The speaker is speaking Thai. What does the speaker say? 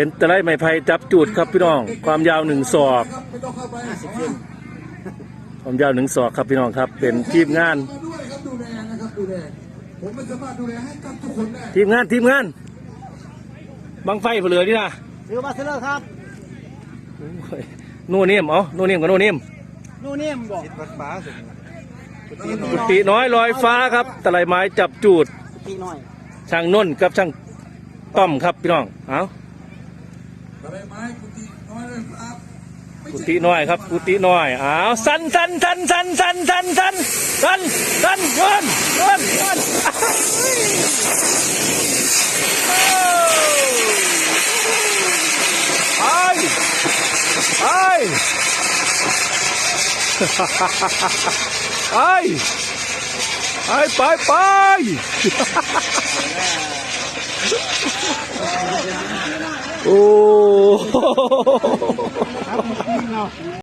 เป็นตะไลไม้ไผ่จับจูดครับพี่น้อง ความยาวหนึ่งศอกครับไม่ต้องเข้าไปความยาวหนึ่งศอกครับพี่น้องครับ เป็นทีมงานมาด้วยครับดูแลนะครับดูแลผมไม่สามารถดูแลให้กับทุกคนได้ทีมงานทีมงาน บังไฟเผลือนี่นะซื้อมาซื้อเลยครับโอ้ยโน่นนิ่มเอาโน่นนิ่มกับโน่นนิ่มนู่นนี่มบอกกุฏิน้อยลอยฟ้าครับตะไลไม้จับจูด ตีหน่อย ช่างนุ่นกับช่างต้อมครับพี่น้อง เอา อะไรไม้กุฏิน้อยเลยครับกุฏิน้อยครับ กุฏิน้อยอ้าวสันสันสันสันสันสันสันสันสันเงินเงินเงินไปไปไปไปไปโอ้ โอ้โห